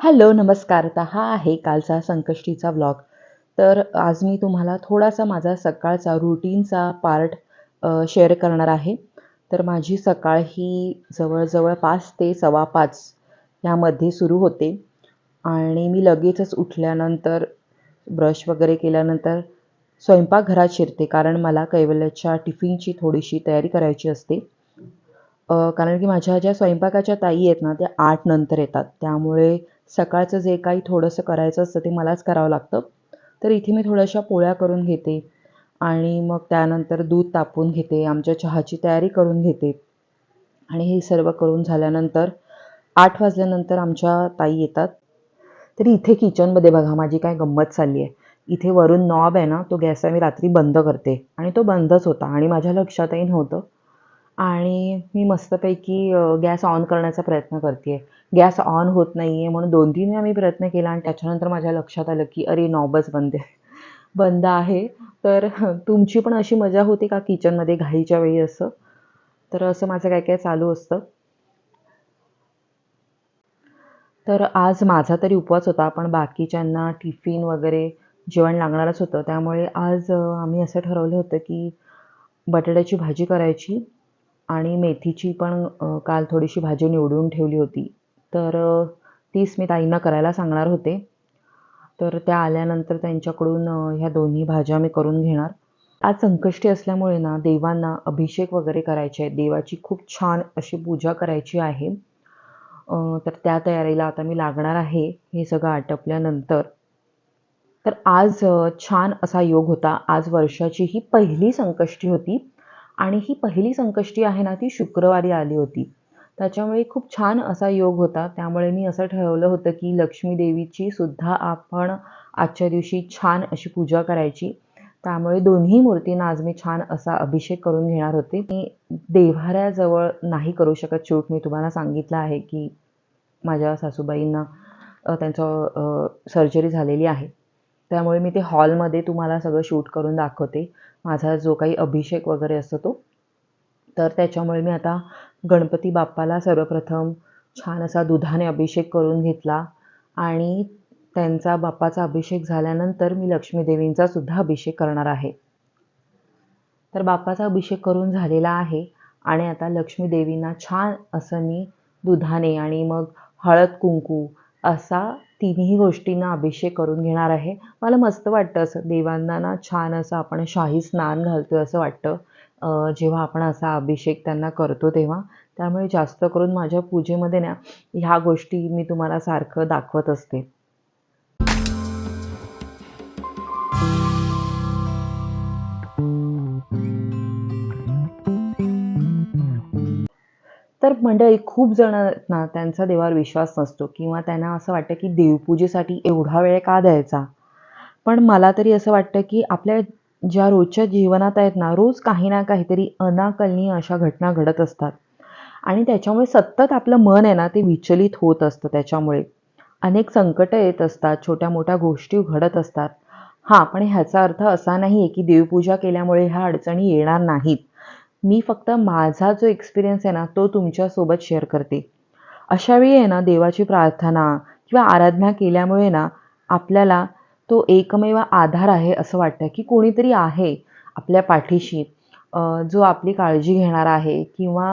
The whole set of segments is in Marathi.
हॅलो नमस्कार. तर हा आहे कालचा संकष्टीचा व्लॉग तर आज मी तुम्हाला थोडासा माझा सकाळचा रुटीनचा पार्ट शेअर करणार आहे. तर माझी सकाळ ही जवळजवळ पाच ते सव्वा पाच यामध्ये सुरू होते. आणि मी लगेचच उठल्यानंतर ब्रश वगैरे केल्यानंतर स्वयंपाकघरात शिरते कारण मला कैवल्याच्या टिफिनची थोडीशी तयारी करायची असते. कारण की माझ्या ज्या स्वयंपाकाच्या ताई आहेत ना त्या आठ नंतर येतात. त्यामुळे सकाळचं जे काही थोडंसं करायचं असतं ते मलाच करावं लागतं. तर इथे मी थोड्याशा पोळ्या करून घेते आणि मग त्यानंतर दूध तापवून घेते आमच्या चहाची तयारी करून घेते. आणि हे सर्व करून झाल्यानंतर आठ वाजल्यानंतर आमच्या ताई येतात. तरी इथे किचनमध्ये बघा माझी काय गंमत चालली आहे. इथे वरून नॉब आहे ना तो गॅस मी रात्री बंद करते. आणि तो बंदच होता आणि माझ्या लक्षातही नव्हतं. आणि मी मस्तपैकी गॅस ऑन करण्याचा प्रयत्न करते आहे गॅस ऑन होत नाही आहे म्हणून दोन तीन वेळा मी प्रयत्न केला आणि त्याच्यानंतर माझ्या लक्षात आलं की अरे नॉबच बंद आहे. बंद आहे. तर तुमची पण अशी मजा होते का किचनमध्ये घाईच्या वेळी असं? तर असं माझं काय काय चालू असतं. तर आज माझा तरी उपवास होता पण बाकीच्यांना टिफिन वगैरे जेवण लागणारच होतं. त्यामुळे आज आम्ही असं ठरवलं होतं की बटाट्याची भाजी करायची आणि मेथीची पण काल थोडीशी भाजी निवडून ठेवली होती. तर तीच मी ताईंना करायला सांगणार होते. तर त्या आल्यानंतर त्यांच्याकडून ह्या दोन्ही भाज्या मी करून घेणार. आज संकष्टी असल्यामुळे ना देवांना अभिषेक वगैरे करायचे आहे देवाची खूप छान अशी पूजा करायची आहे. तर त्या तयारीला आता मी लागणार आहे. हे सगळं आटपल्यानंतर. तर आज छान असा योग होता. आज वर्षाची ही पहिली संकष्टी होती. आणि ही पहिली संकष्टी आहे ना ती शुक्रवारी आली होती. त्याच्यामुळे खूप छान असा योग होता. त्यामुळे मी असं ठरवलं होतं की लक्ष्मी देवीची सुद्धा आपण आजच्या दिवशी छान अशी पूजा करायची. त्यामुळे दोन्ही मूर्तींना आज मी छान असा अभिषेक करून घेणार होते. मी देव्हाऱ्याजवळ नाही करू शकत शूट मी तुम्हाला सांगितलं आहे की माझ्या सासूबाईंना त्यांचं सर्जरी झालेली आहे. त्यामुळे मी ते हॉलमध्ये तुम्हाला सगळं शूट करून दाखवते. माझा जो काही अभिषेक वगैरे असतो तो. तर त्याच्यामुळे मी आता गणपती बाप्पाला सर्वप्रथम छान असा दुधाने अभिषेक करून घेतला आणि त्यांचा बाप्पाचा अभिषेक झाल्यानंतर मी लक्ष्मीदेवींचा सुद्धा अभिषेक करणार आहे. तर बाप्पाचा अभिषेक करून झालेला आहे आणि आता लक्ष्मीदेवींना छान असं मी दुधाने आणि मग हळद कुंकू असा तिन्ही गोष्टींना अभिषेक करून घेणार आहे. मला मस्त वाटतं असं देवांना ना छान असं आपण शाही स्नान घालतोय असं वाटतं. जेव्हा आपण असा अभिषेक त्यांना करतो तेव्हा त्यामुळे जास्त करून माझ्या पूजेमध्ये ना ह्या गोष्टी मी तुम्हाला सारखं दाखवत असते. तर मंडळी खूप जण ना त्यांचा देवावर विश्वास नसतो किंवा त्यांना असं वाटतं की देवपूजेसाठी एवढा वेळ का द्यायचा? पण मला तरी असं वाटतं की आपल्या ज्या रोजच्या जीवनात आहेत ना रोज काही ना काहीतरी अनाकलनीय अशा घटना घडत असतात. आणि त्याच्यामुळे सतत आपलं मन आहे ना ते विचलित होत असतं त्याच्यामुळे. अनेक संकटं येत असतात छोट्या मोठ्या गोष्टी घडत असतात. हां पण ह्याचा अर्थ असा नाही आहे की देवपूजा केल्यामुळे ह्या अडचणी येणार नाहीत. मी फक्त माझा जो एक्सपिरियन्स आहे ना तो तुमच्यासोबत शेअर करते. अशावेळी आहे ना देवाची प्रार्थना किंवा आराधना केल्यामुळे ना आपल्याला तो एकमेव आधार आहे असं वाटतं की कोणीतरी आहे आपल्या पाठीशी. जो आपली काळजी घेणार आहे किंवा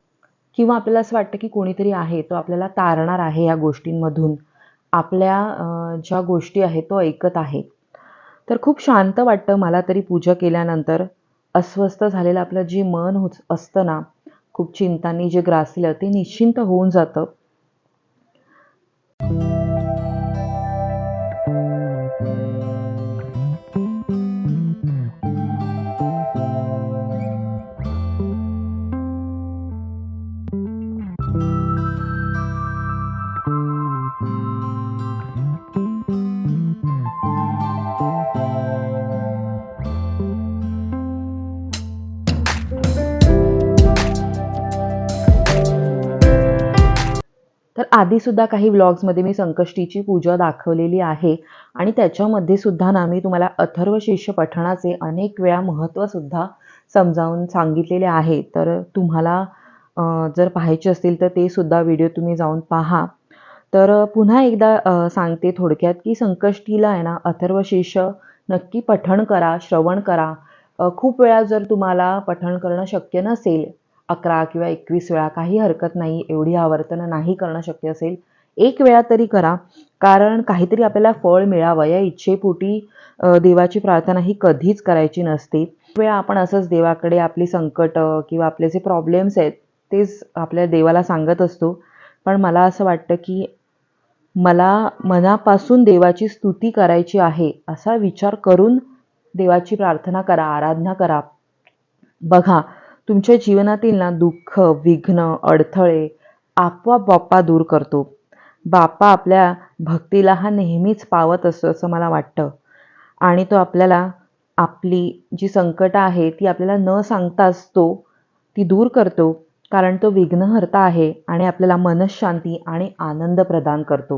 किंवा आपल्याला असं वाटतं की कोणीतरी आहे तो आपल्याला तारणार आहे या गोष्टींमधून. आपल्या ज्या गोष्टी आहेत तो ऐकत आहे. तर खूप शांत वाटतं मला तरी पूजा केल्यानंतर. अस्वस्थ झालेलं आपलं जे मन होत असतं ना खूप चिंतांनी जे ग्रासलं ते निश्चिंत होऊन जातं. आधीसुद्धा काही व्लॉग्समध्ये मी संकष्टीची पूजा दाखवलेली आहे. आणि त्याच्यामध्ये सुद्धा ना मी तुम्हाला अथर्व शिष्य पठणाचे अनेक वेळा महत्त्वसुद्धा समजावून सांगितलेले आहे. तर तुम्हाला जर पाहायचे असतील तर ते सुद्धा व्हिडिओ तुम्ही जाऊन पहा. तर पुन्हा एकदा सांगते थोडक्यात की संकष्टीला आहे ना अथर्वशीर्ष नक्की पठण करा श्रवण करा. खूप वेळा जर तुम्हाला पठण करणं शक्य नसेल अकरा किंवा एकवीस वेळा काही हरकत नाही एवढी आवर्तनं नाही करणं शक्य असेल एक वेळा तरी करा. कारण काहीतरी आपल्याला फळ मिळावं या इच्छेपोटी देवाची प्रार्थना ही कधीच करायची नसते. वेळा आपण असंच देवाकडे आपली संकट किंवा आपले जे प्रॉब्लेम्स आहेत तेच आपल्या देवाला सांगत असतो. पण मला असं वाटतं की मला मनापासून देवाची स्तुती करायची आहे असा विचार करून देवाची प्रार्थना करा आराधना करा. बघा तुमच्या जीवनातील ना दुःख विघ्न अडथळे आपोआप बाप्पा दूर करतो. बाप्पा आपल्या भक्तीला हा नेहमीच पावत असतो असं मला वाटतं. आणि तो आपल्याला आपली जी संकटं आहे ती आपल्याला न सांगताच तो ती दूर करतो. कारण तो विघ्नहर्ता आहे आणि आपल्याला मनशांती आणि आनंद प्रदान करतो.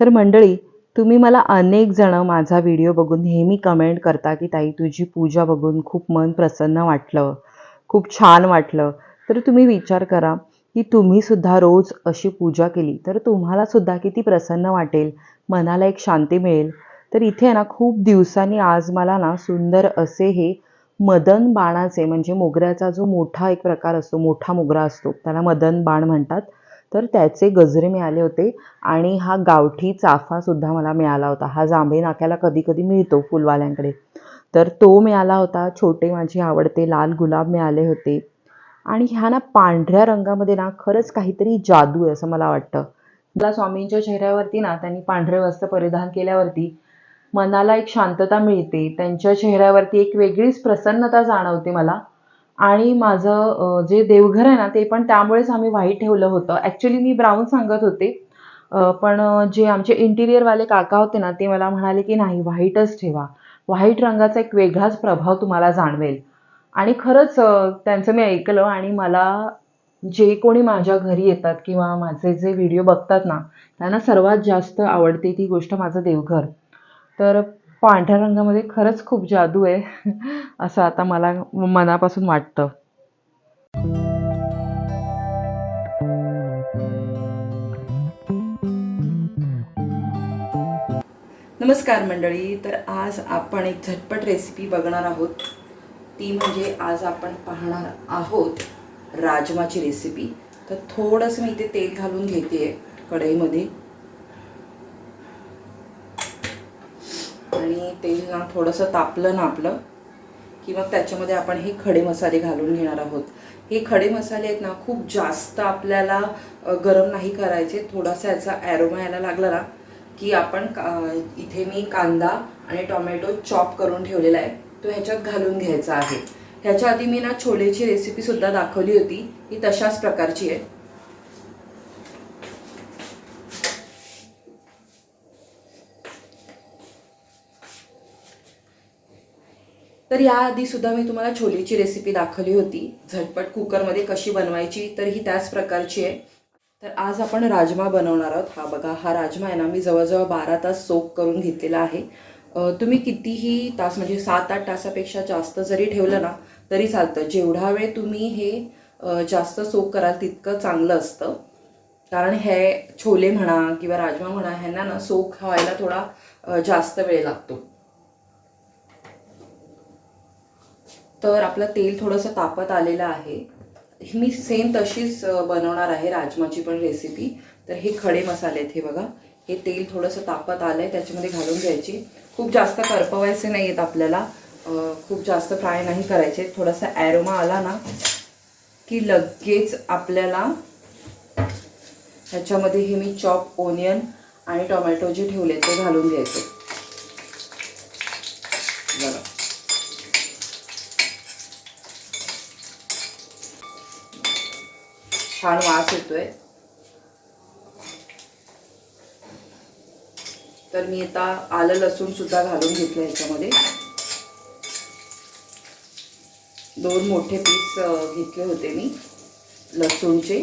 तर मंडळी तुम्ही मला अनेक जण माझा व्हिडिओ बघून नेहमी कमेंट करता की ताई तुझी पूजा बघून खूप मन प्रसन्न वाटलं खूप छान वाटलं. तर तुम्ही विचार करा की तुम्ही सुद्धा रोज अशी पूजा केली तर तुम्हाला सुद्धा किती प्रसन्न वाटेल मनाला एक शांती मिळेल. तर इथे आहे ना खूप दिवसांनी आज मला ना सुंदर असे हे मदन बाणाचे म्हणजे मोगऱ्याचा जो मोठा एक प्रकार असतो मोठा मोगरा असतो त्याला मदन बाण म्हणतात. तर त्याचे गजरे मिळाले होते आणि हा गावठी चाफासुद्धा मला मिळाला होता. हा जांभे नाक्याला कधी कधी मिळतो फुलवाल्यांकडे. तर तो मिळाला होता. छोटे माझे आवडते लाल गुलाब मिळाले होते. आणि ह्या ना पांढऱ्या रंगामध्ये ना खरंच काहीतरी जादू आहे असं मला वाटतं. मला स्वामींच्या चेहऱ्यावरती ना त्यांनी पांढरे वस्त्र परिधान केल्यावरती मनाला एक शांतता मिळते. त्यांच्या चेहऱ्यावरती एक वेगळीच प्रसन्नता जाणवते मला. आणि माझं जे देवघर आहे ना ते पण त्यामुळेच आम्ही व्हाईट ठेवलं होतं. ॲक्च्युली मी ब्राऊन सांगत होते. पण जे आमचे इंटिरियरवाले काका होते ना ते मला म्हणाले की नाही व्हाईटच ठेवा. व्हाईट रंगाचा एक वेगळाच प्रभाव तुम्हाला जाणवेल. आणि खरंच त्यांचं मी ऐकलं आणि मला जे कोणी माझ्या घरी येतात किंवा माझे जे व्हिडिओ बघतात ना त्यांना सर्वात जास्त आवडते ती गोष्ट माझं देवघर. तर पांढऱ्या रंगामध्ये खरंच खूप जादू आहे असं आता मला मनापासून वाटतं. नमस्कार मंडळी तर आज आपण एक झटपट रेसिपी बघणार आहोत. ती म्हणजे आज आपण पाहणार आहोत राजमाची रेसिपी तर थोडंसं मी इथे तेल घालून घेते आहे कढईमध्ये आणि तेल ना थोडंसं तापलं ना आपलं की मग त्याच्यामध्ये आपण हे खडे मसाले घालून घेणार आहोत. हे खडे मसाले आहेत ना खूप जास्त आपल्याला गरम नाही करायचे. थोडासा याचा ॲरोमा यायला लागला ना की आपण का- इथे मी कांदा आणि टोमॅटो चॉप करून ठेवलेला आहे. तो ह्याच्यात घालून घ्यायचा आहे. ह्याच्या आधी मी ना छोलेची रेसिपीसुद्धा दाखवली होती. ही तशाच प्रकारची आहे. तर याआधी सुद्धा मी तुम्हाला छोलेची रेसिपी दाखवली होती. झटपट कुकरमध्ये कशी बनवायची तर ही त्याच प्रकारची आहे. तर आज आपण राजमा बनवणार आहोत. हा बघा हा राजमा आहे ना मी जवळजवळ बारा तास सोक करून घेतलेला आहे. तुम्ही कितीही तास म्हणजे सात आठ तासापेक्षा जास्त जरी ठेवलं ना तरी चालतं. जेवढा वेळ तुम्ही हे जास्त सोक कराल तितकं चांगलं असतं. कारण हे छोले म्हणा किंवा राजमा म्हणा ह्यांना ना सोक व्हायला थोडा जास्त वेळ लागतो. तर आपलं तेल थोडंसं तापत आलेलं आहे. मी सेम तशीच बनवणार आहे राजमाची पण रेसिपी तर हे खडे मसाले आहेत हे बघा. हे तेल थोडंसं तापत आलं आहे त्याच्यामध्ये घालून घ्यायची. खूप जास्त करपवायचे नाही आहेत आपल्याला खूप जास्त फ्राय नाही करायचे. थोडासा ॲरोमा आला ना की लगेच आपल्याला ह्याच्यामध्ये हे मी चॉप ओनियन आणि टोमॅटो जे ठेवले ते घालून घ्यायचे बघा छान वास येतोय. तर मी आता आलं लसूण सुद्धा घालून घेतलं ह्याच्यामध्ये दोन मोठे पीस घेतले होते मी लसूणचे.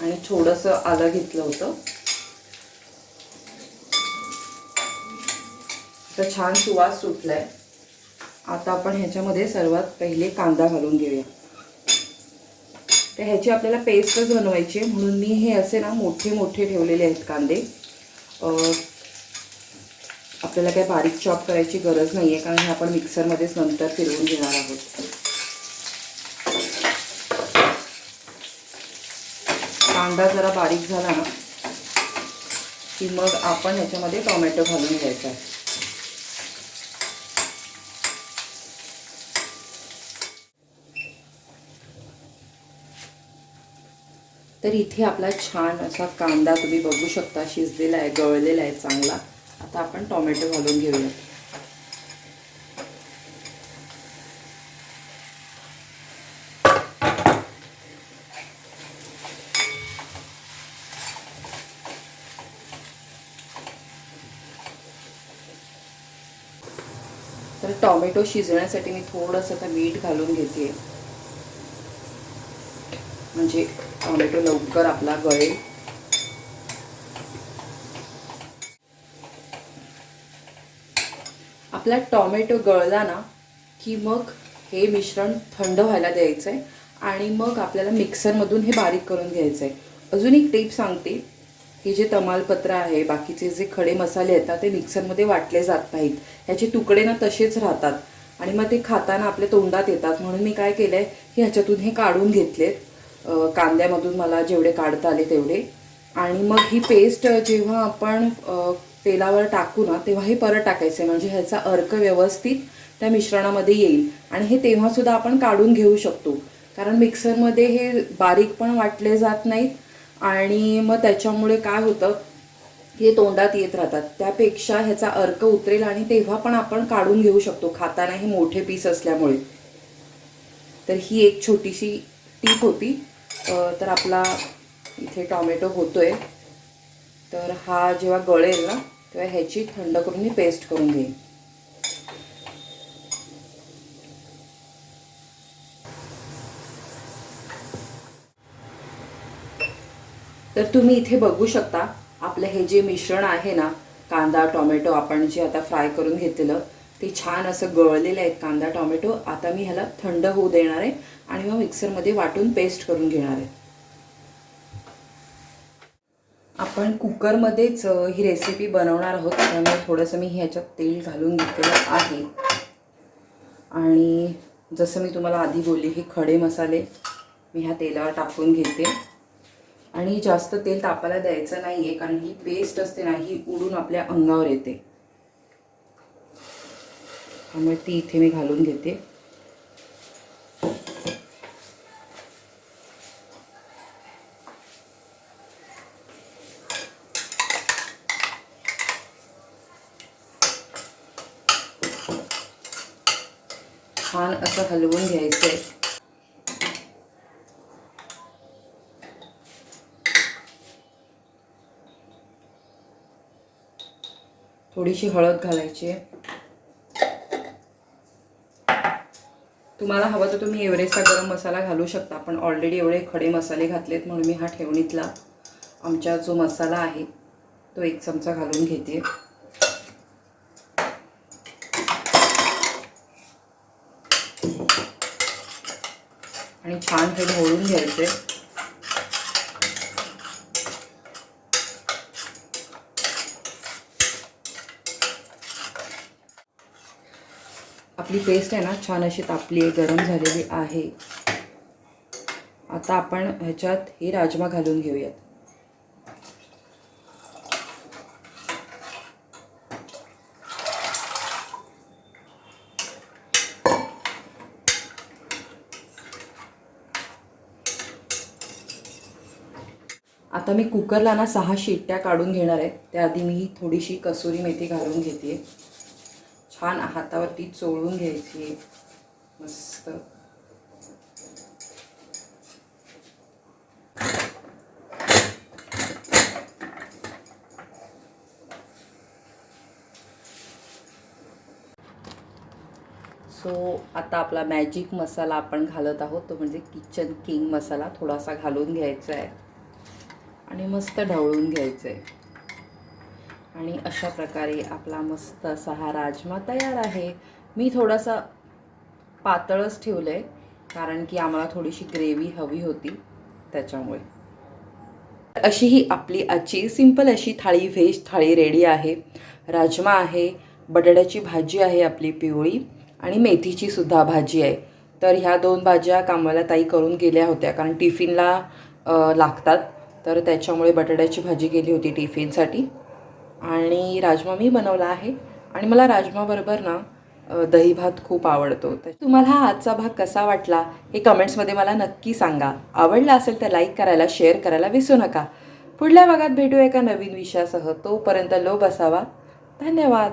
आणि थोडंसं आलं घेतलं होतं. तर छान सुवास सुटलाय. आता आपण ह्याच्यामध्ये सर्वात पहिले कांदा घालून घेऊया. तर ह्याची आपल्याला पेस्टच बनवायची आहे. म्हणून मी हे असे ना मोठे मोठे ठेवलेले आहेत कांदे. आपल्याला काही बारीक चॉप करायची गरज नाही आहे कारण हे आपण मिक्सरमध्येच नंतर फिरवून घेणार आहोत. कांदा जरा बारीक झाला ना की मग आपण ह्याच्यामध्ये टोमॅटो घालून घ्यायचा आहे. तर इथे आपला छान असा कांदा तुम्ही बघू शकता शिजलेला आहे गळलेला आहे चांगला. आता आपण टोमॅटो घालून घेऊया. तर टोमॅटो शिजण्यासाठी मी थोडंसं आता मीठ घालून घेते. म्हणजे टोमॅटो लवकर आपला गळेल आपला टॉमॅटो गळला ना की मग हे मिश्रण थंड व्हायला द्यायचं आहे आणि मग आपल्याला मिक्सरमधून हे बारीक करून घ्यायचं आहे अजून एक टीप सांगते. हे जे तमालपत्र आहे बाकीचे जे खडे मसाले आहेत ते मिक्सरमध्ये वाटले जात नाहीत. ह्याचे तुकडे ना तसेच राहतात. आणि मग ते खाताना आपल्या तोंडात येतात. म्हणून मी काय केलं आहे की ह्याच्यातून हे काढून घेतलेत. कांद्यामधून मला जेवढे काढता आले तेवढे. आणि मग ही पेस्ट जेव्हा आपण तेलावर टाकू ना तेव्हा हे परत टाकायचं. आहे म्हणजे ह्याचा अर्क व्यवस्थित त्या मिश्रणामध्ये येईल. आणि हे तेव्हासुद्धा आपण काढून घेऊ शकतो. कारण मिक्सरमध्ये हे बारीक पण वाटले जात नाहीत. आणि मग त्याच्यामुळे काय होतं हे तोंडात येत राहतात. त्यापेक्षा ह्याचा अर्क उतरेल आणि तेव्हा पण आपण काढून घेऊ शकतो. खाताना हे मोठे पीस असल्यामुळे. तर ही एक छोटीशी टीप होती. तर आपला इथे टॉमॅटो होतोय. तर हा जेव्हा गळेल ना तेव्हा ह्याची थंड करून मी पेस्ट करून घेईन. तर तुम्ही इथे बघू शकता आपलं हे जे मिश्रण आहे ना कांदा टोमॅटो आपण जे आता फ्राय करून घेतलेलं ते छान असं गळलेलं आहे कांदा टोमॅटो. आता मी ह्याला थंड होऊ देणार आहे आणि मग मिक्सरमध्ये वाटून पेस्ट करून घेणार आहे. आपण कुकरमध्येच ही रेसिपी बनवणार आहोत त्यामुळे थोडंसं मी ह्याच्यात तेल घालून घेतलेलं आहे. आणि जसं मी तुम्हाला आधी बोलली हे खडे मसाले मी ह्या तेलावर टाकून घेते. आणि जास्त तेल तापायला द्यायचं नाही आहे कारण ही पेस्ट असते ना ही उडून आपल्या अंगावर येते. त्यामुळे ती इथे मी घालून घेते. छान असं हलवून घ्यायचं आहे थोडीशी हळद घालायची आहे. तुम्हाला हवं तर तुम्ही एवरेस्टचा गरम मसाला घालू शकता पण ऑलरेडी एवढे खडे मसाले घातलेत म्हणून मी हा ठेवणीतला. आमचा जो मसाला आहे तो एक चमचा घालून घेते. आणि छान हे ढवळून घ्यायचे. आपली पेस्ट आहे ना छान अशी तापली आहे गरम झालेली आहे. आता आपण ह्याच्यात हे राजमा घालून घेऊयात. आता मी कुकरला ना सहा शिट्ट्या काढून घेणार आहे. त्याआधी मी थोडीशी कसुरी मेथी घालून घेते छान हातावरती चोळून घ्यायची. आहे. मस्त. सो आता आपला मॅजिक मसाला आपण घालत आहोत. तो म्हणजे किचन किंग मसाला थोडासा घालून घ्यायचा आहे. आणि मस्त ढवळून घ्यायचं आहे. आणि अशा प्रकारे आपला मस्त असा हा राजमा तयार आहे. मी थोडासा पातळच ठेवलं आहे कारण की आम्हाला थोडीशी ग्रेव्ही हवी होती त्याच्यामुळे. अशी ही आपली आजची सिंपल अशी थाळी व्हेज थाळी रेडी आहे. राजमा आहे बटाट्याची भाजी आहे आपली पिवळी आणि मेथीची सुद्धा भाजी आहे. तर ह्या दोन भाज्या कामाला ताई करून गेल्या होत्या कारण टिफिनला लागतात. तर त्याच्यामुळे बटाट्याची भाजी केली होती टिफिनसाठी. आणि राजमा मी बनवला आहे. आणि मला राजमाबरोबर ना दही भात खूप आवडतो. तर तुम्हाला हा आजचा भाग कसा वाटला हे कमेंट्समध्ये मला नक्की सांगा. आवडला असेल तर लाईक करायला शेअर करायला विसरू नका. पुढल्या भागात भेटू एका नवीन विषयासह. तोपर्यंत लोभ असावा. धन्यवाद.